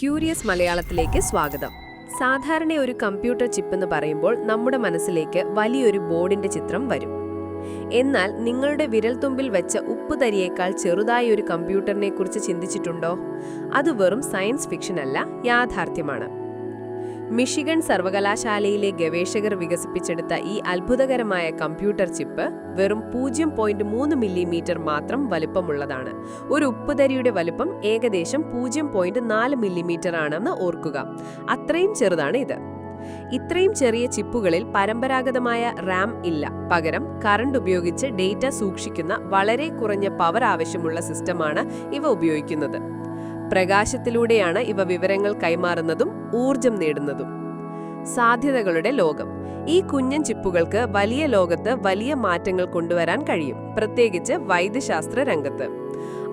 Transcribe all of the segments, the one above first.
Curious മലയാളത്തിലേക്ക് സ്വാഗതം. സാധാരണ ഒരു കമ്പ്യൂട്ടർ ചിപ്പ് എന്ന് പറയുമ്പോൾ നമ്മുടെ മനസ്സിലേക്ക് വലിയൊരു ബോർഡിന്റെ ചിത്രം വരും. എന്നാൽ നിങ്ങളുടെ വിരൽത്തുമ്പിൽ വെച്ച ഉപ്പുതരിയേക്കാൾ ചെറുതായ ഒരു കമ്പ്യൂട്ടറിനെ കുറിച്ച് ചിന്തിച്ചിട്ടുണ്ടോ? അത് വെറും സയൻസ് ഫിക്ഷൻ അല്ല യാഥാർത്ഥ്യമാണ്. മിഷിഗൺ സർവകലാശാലയിലെ ഗവേഷകർ വികസിപ്പിച്ചെടുത്ത ഈ അത്ഭുതകരമായ കമ്പ്യൂട്ടർ ചിപ്പ് വെറും പൂജ്യം പോയിന്റ് മൂന്ന് മില്ലിമീറ്റർ മാത്രം വലുപ്പമുള്ളതാണ്. ഒരു ഉപ്പുതരിയുടെ വലുപ്പം ഏകദേശം പൂജ്യം പോയിന്റ് നാല് മില്ലിമീറ്റർ ആണെന്ന് ഓർക്കുക. അത്രയും ചെറുതാണ് ഇത്. ഇത്രയും ചെറിയ ചിപ്പുകളിൽ പരമ്പരാഗതമായ റാം ഇല്ല. പകരം കറണ്ട് ഉപയോഗിച്ച് ഡേറ്റ സൂക്ഷിക്കുന്ന വളരെ കുറഞ്ഞ പവർ ആവശ്യമുള്ള സിസ്റ്റമാണ് ഇവ ഉപയോഗിക്കുന്നത്. പ്രകാശത്തിലൂടെയാണ് ഇവ വിവരങ്ങൾ കൈമാറുന്നതും ഊർജം നേടുന്നതും. സാധ്യതകളുടെ ലോകം. ഈ കുഞ്ഞൻ ചിപ്പുകൾക്ക് വലിയ ലോകത്ത് വലിയ മാറ്റങ്ങൾ കൊണ്ടുവരാൻ കഴിയും. പ്രത്യേകിച്ച് വൈദ്യശാസ്ത്ര രംഗത്ത്.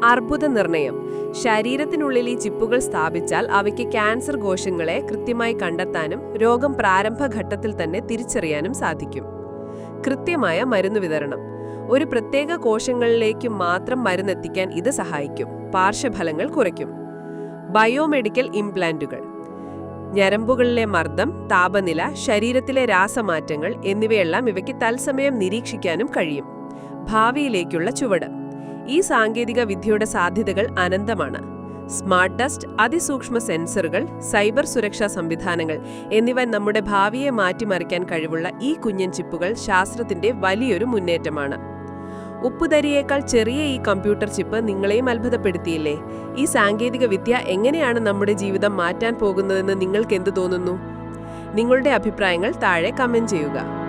അർബുദ നിർണയം. ശരീരത്തിനുള്ളിൽ ഈ ചിപ്പുകൾ സ്ഥാപിച്ചാൽ അവയ്ക്ക് ക്യാൻസർ കോശങ്ങളെ കൃത്യമായി കണ്ടെത്താനും രോഗം പ്രാരംഭഘട്ടത്തിൽ തന്നെ തിരിച്ചറിയാനും സാധിക്കും. കൃത്യമായ മരുന്ന് വിതരണം. ഒരു പ്രത്യേക കോശങ്ങളിലേക്ക് മാത്രം മരുന്നെത്തിക്കാൻ ഇത് സഹായിക്കും. പാർശ്വഫലങ്ങൾ കുറയ്ക്കും. ബയോമെഡിക്കൽ ഇംപ്ലാന്റുകൾ. ഞരമ്പുകളിലെ മർദ്ദം താപനില ശരീരത്തിലെ രാസമാറ്റങ്ങൾ എന്നിവയെല്ലാം ഇവയ്ക്ക് തത്സമയം നിരീക്ഷിക്കാനും കഴിയും. ഭാവിയിലേക്കുള്ള ചുവട്. ഈ സാങ്കേതിക വിദ്യയുടെ സാധ്യതകൾ അനന്തമാണ്. സ്മാർട്ട് ഡസ്റ്റ് അതിസൂക്ഷ്മ സെൻസറുകൾ സൈബർ സുരക്ഷാ സംവിധാനങ്ങൾ എന്നിവ നമ്മുടെ ഭാവിയെ മാറ്റിമറിക്കാൻ കഴിവുള്ള ഈ കുഞ്ഞൻ ചിപ്പുകൾ ശാസ്ത്രത്തിന്റെ വലിയൊരു മുന്നേറ്റമാണ്. ഉപ്പുതരിയേക്കാൾ ചെറിയ ഈ കമ്പ്യൂട്ടർ ചിപ്പ് നിങ്ങളെയും അത്ഭുതപ്പെടുത്തിയില്ലേ? ഈ സാങ്കേതിക വിദ്യ എങ്ങനെയാണ് നമ്മുടെ ജീവിതം മാറ്റാൻ പോകുന്നതെന്ന് നിങ്ങൾക്ക് എന്ത് തോന്നുന്നു? നിങ്ങളുടെ അഭിപ്രായങ്ങൾ താഴെ കമന്റ് ചെയ്യുക.